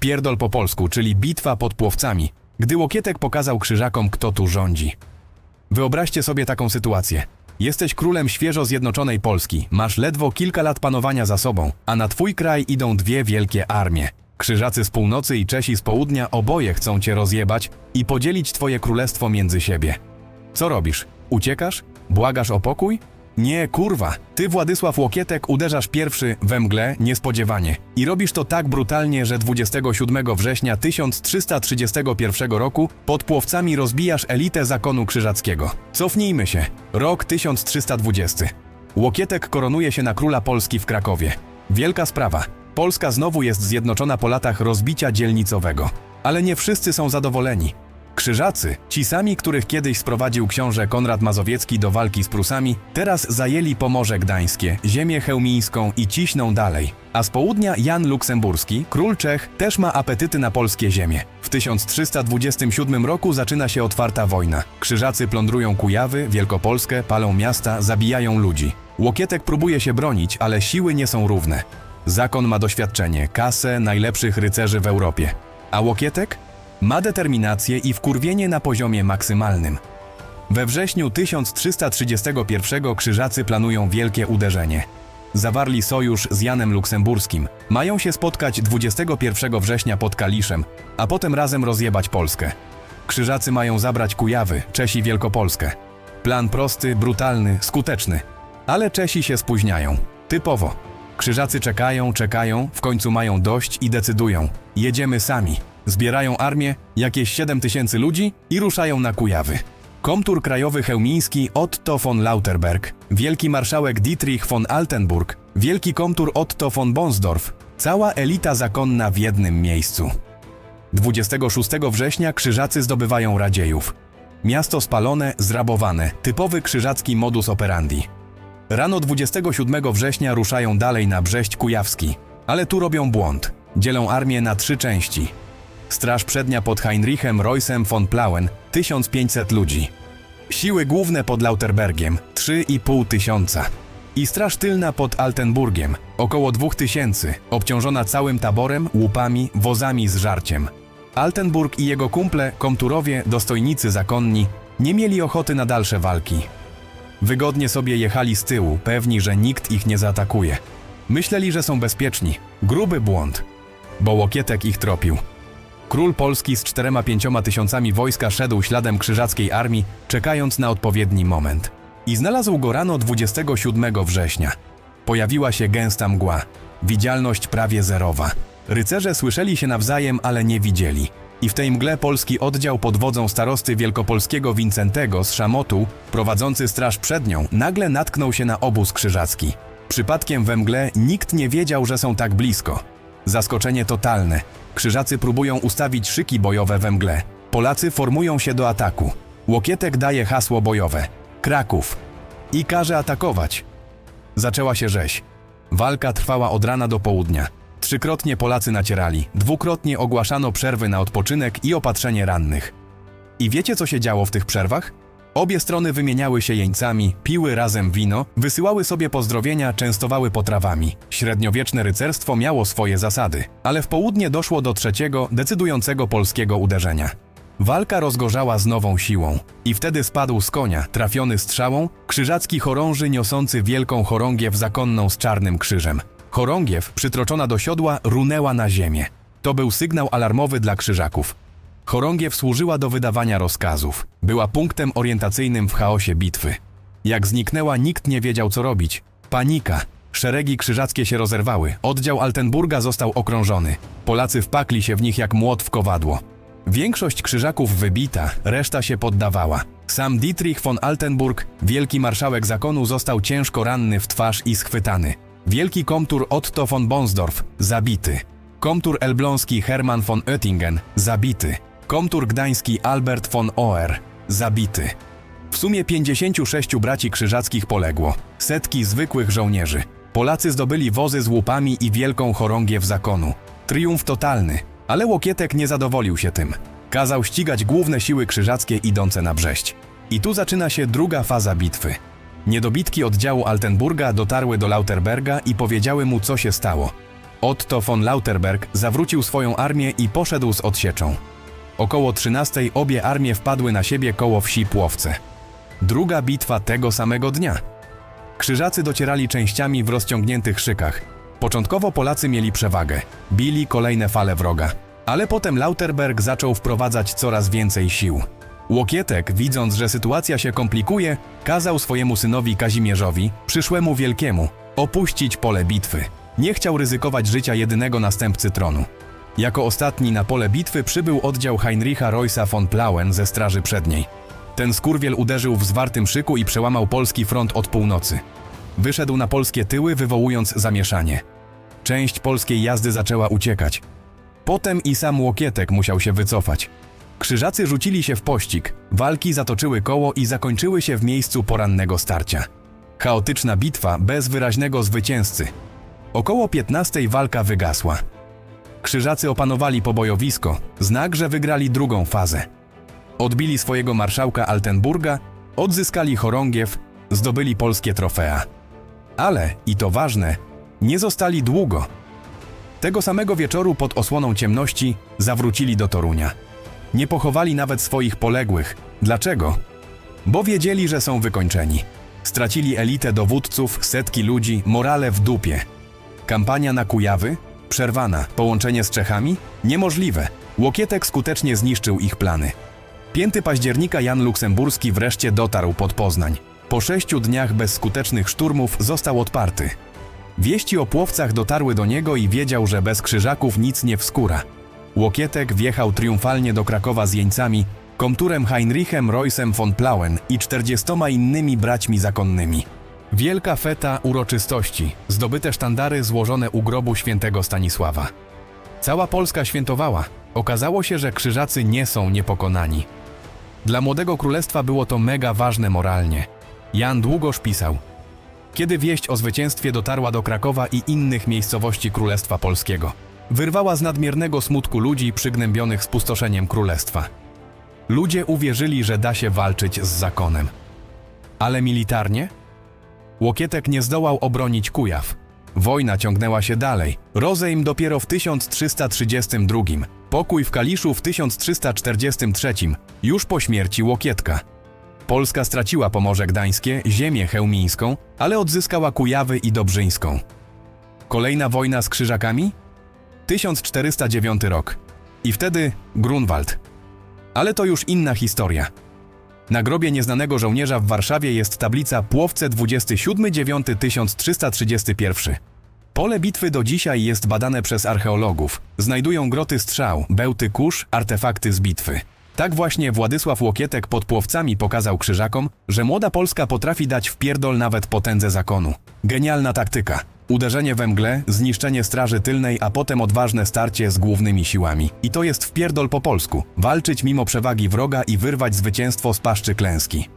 Wpierdol po polsku, czyli bitwa pod Płowcami, gdy Łokietek pokazał krzyżakom, kto tu rządzi. Wyobraźcie sobie taką sytuację. Jesteś królem świeżo zjednoczonej Polski, masz ledwo kilka lat panowania za sobą, a na twój kraj idą dwie wielkie armie. Krzyżacy z północy i Czesi z południa oboje chcą cię rozjebać i podzielić twoje królestwo między siebie. Co robisz? Uciekasz? Błagasz o pokój? Nie, kurwa. Ty, Władysław Łokietek, uderzasz pierwszy we mgle niespodziewanie. I robisz to tak brutalnie, że 27 września 1331 roku pod Płowcami rozbijasz elitę zakonu krzyżackiego. Cofnijmy się. Rok 1320. Łokietek koronuje się na króla Polski w Krakowie. Wielka sprawa. Polska znowu jest zjednoczona po latach rozbicia dzielnicowego. Ale nie wszyscy są zadowoleni. Krzyżacy, ci sami, których kiedyś sprowadził książę Konrad Mazowiecki do walki z Prusami, teraz zajęli Pomorze Gdańskie, ziemię chełmińską i ciśną dalej. A z południa Jan Luksemburski, król Czech, też ma apetyty na polskie ziemie. W 1327 roku zaczyna się otwarta wojna. Krzyżacy plądrują Kujawy, Wielkopolskę, palą miasta, zabijają ludzi. Łokietek próbuje się bronić, ale siły nie są równe. Zakon ma doświadczenie, kasę najlepszych rycerzy w Europie. A Łokietek? Ma determinację i wkurwienie na poziomie maksymalnym. We wrześniu 1331 krzyżacy planują wielkie uderzenie. Zawarli sojusz z Janem Luksemburskim. Mają się spotkać 21 września pod Kaliszem, a potem razem rozjebać Polskę. Krzyżacy mają zabrać Kujawy, Czesi Wielkopolskę. Plan prosty, brutalny, skuteczny. Ale Czesi się spóźniają. Typowo. Krzyżacy czekają, czekają, w końcu mają dość i decydują. Jedziemy sami. Zbierają armię, jakieś 7 tysięcy ludzi i ruszają na Kujawy. Komtur krajowy chełmiński Otto von Lauterberg, wielki marszałek Dietrich von Altenburg, wielki komtur Otto von Bonsdorf, cała elita zakonna w jednym miejscu. 26 września krzyżacy zdobywają Radziejów. Miasto spalone, zrabowane, typowy krzyżacki modus operandi. Rano 27 września ruszają dalej na Brześć Kujawski, ale tu robią błąd. Dzielą armię na trzy części. Straż przednia pod Heinrichem Roysem von Plauen 1500 ludzi. Siły główne pod Lauterbergiem 3,5 tysiąca. I straż tylna pod Altenburgiem około 2000, obciążona całym taborem, łupami, wozami z żarciem. Altenburg i jego kumple, komturowie, dostojnicy zakonni, nie mieli ochoty na dalsze walki. Wygodnie sobie jechali z tyłu, pewni, że nikt ich nie zaatakuje. Myśleli, że są bezpieczni. Gruby błąd, bo Łokietek ich tropił. Król Polski z czterema pięcioma tysiącami wojska szedł śladem krzyżackiej armii, czekając na odpowiedni moment. I znalazł go rano 27 września. Pojawiła się gęsta mgła. Widzialność prawie zerowa. Rycerze słyszeli się nawzajem, ale nie widzieli. I w tej mgle polski oddział pod wodzą starosty wielkopolskiego Wincentego z Szamotu, prowadzący straż przed nią, nagle natknął się na obóz krzyżacki. Przypadkiem we mgle nikt nie wiedział, że są tak blisko. Zaskoczenie totalne. Krzyżacy próbują ustawić szyki bojowe we mgle. Polacy formują się do ataku. Łokietek daje hasło bojowe. Kraków. I każe atakować. Zaczęła się rzeź. Walka trwała od rana do południa. Trzykrotnie Polacy nacierali, dwukrotnie ogłaszano przerwy na odpoczynek i opatrzenie rannych. I wiecie, co się działo w tych przerwach? Obie strony wymieniały się jeńcami, piły razem wino, wysyłały sobie pozdrowienia, częstowały potrawami. Średniowieczne rycerstwo miało swoje zasady, ale w południe doszło do trzeciego, decydującego polskiego uderzenia. Walka rozgorzała z nową siłą. I wtedy spadł z konia, trafiony strzałą, krzyżacki chorąży niosący wielką chorągiew zakonną z czarnym krzyżem. Chorągiew, przytroczona do siodła, runęła na ziemię. To był sygnał alarmowy dla krzyżaków. Chorągiew służyła do wydawania rozkazów. Była punktem orientacyjnym w chaosie bitwy. Jak zniknęła, nikt nie wiedział, co robić. Panika. Szeregi krzyżackie się rozerwały. Oddział Altenburga został okrążony. Polacy wpakli się w nich jak młot w kowadło. Większość krzyżaków wybita, reszta się poddawała. Sam Dietrich von Altenburg, wielki marszałek zakonu, został ciężko ranny w twarz i schwytany. Wielki komtur Otto von Bonsdorf, zabity. Komtur elbląski Hermann von Oettingen, zabity. Komtur gdański Albert von Oer, zabity. W sumie 56 braci krzyżackich poległo, setki zwykłych żołnierzy. Polacy zdobyli wozy z łupami i wielką chorągiew zakonu. Triumf totalny, ale Łokietek nie zadowolił się tym. Kazał ścigać główne siły krzyżackie idące na Brześć. I tu zaczyna się druga faza bitwy. Niedobitki oddziału Altenburga dotarły do Lauterberga i powiedziały mu, co się stało. Otto von Lauterberg zawrócił swoją armię i poszedł z odsieczą. Około 13 obie armie wpadły na siebie koło wsi Płowce. Druga bitwa tego samego dnia. Krzyżacy docierali częściami w rozciągniętych szykach. Początkowo Polacy mieli przewagę, bili kolejne fale wroga. Ale potem Lauterberg zaczął wprowadzać coraz więcej sił. Łokietek, widząc, że sytuacja się komplikuje, kazał swojemu synowi Kazimierzowi, przyszłemu wielkiemu, opuścić pole bitwy. Nie chciał ryzykować życia jedynego następcy tronu. Jako ostatni na pole bitwy przybył oddział Heinricha Roysa von Plauen ze Straży Przedniej. Ten skurwiel uderzył w zwartym szyku i przełamał polski front od północy. Wyszedł na polskie tyły, wywołując zamieszanie. Część polskiej jazdy zaczęła uciekać. Potem i sam Łokietek musiał się wycofać. Krzyżacy rzucili się w pościg, walki zatoczyły koło i zakończyły się w miejscu porannego starcia. Chaotyczna bitwa bez wyraźnego zwycięzcy. Około 15 walka wygasła. Krzyżacy opanowali pobojowisko, znak, że wygrali drugą fazę. Odbili swojego marszałka Altenburga, odzyskali chorągiew, zdobyli polskie trofea. Ale, i to ważne, nie zostali długo. Tego samego wieczoru pod osłoną ciemności zawrócili do Torunia. Nie pochowali nawet swoich poległych. Dlaczego? Bo wiedzieli, że są wykończeni. Stracili elitę dowódców, setki ludzi, morale w dupie. Kampania na Kujawy? Przerwana. Połączenie z Czechami? Niemożliwe. Łokietek skutecznie zniszczył ich plany. 5 października Jan Luksemburski wreszcie dotarł pod Poznań. Po sześciu dniach bezskutecznych szturmów został odparty. Wieści o płowcach dotarły do niego i wiedział, że bez krzyżaków nic nie wskóra. Łokietek wjechał triumfalnie do Krakowa z jeńcami, komturem Heinrichem Roysem von Plauen i czterdziestoma innymi braćmi zakonnymi. Wielka feta uroczystości, zdobyte sztandary złożone u grobu świętego Stanisława. Cała Polska świętowała. Okazało się, że krzyżacy nie są niepokonani. Dla młodego królestwa było to mega ważne moralnie. Jan Długosz pisał: Kiedy wieść o zwycięstwie dotarła do Krakowa i innych miejscowości Królestwa Polskiego, wyrwała z nadmiernego smutku ludzi przygnębionych spustoszeniem królestwa. Ludzie uwierzyli, że da się walczyć z zakonem. Ale militarnie? Łokietek nie zdołał obronić Kujaw. Wojna ciągnęła się dalej. Rozejm dopiero w 1332, pokój w Kaliszu w 1343, już po śmierci Łokietka. Polska straciła Pomorze Gdańskie, ziemię chełmińską, ale odzyskała Kujawy i Dobrzyńską. Kolejna wojna z Krzyżakami? 1409 rok. I wtedy Grunwald. Ale to już inna historia. Na grobie nieznanego żołnierza w Warszawie jest tablica Płowce 27.9.1331. Pole bitwy do dzisiaj jest badane przez archeologów. Znajdują groty strzał, bełty kurz, artefakty z bitwy. Tak właśnie Władysław Łokietek pod Płowcami pokazał krzyżakom, że młoda Polska potrafi dać w pierdol nawet potędze zakonu. Genialna taktyka. Uderzenie we mgle, zniszczenie straży tylnej, a potem odważne starcie z głównymi siłami. I to jest wpierdol po polsku. Walczyć mimo przewagi wroga i wyrwać zwycięstwo z paszczy klęski.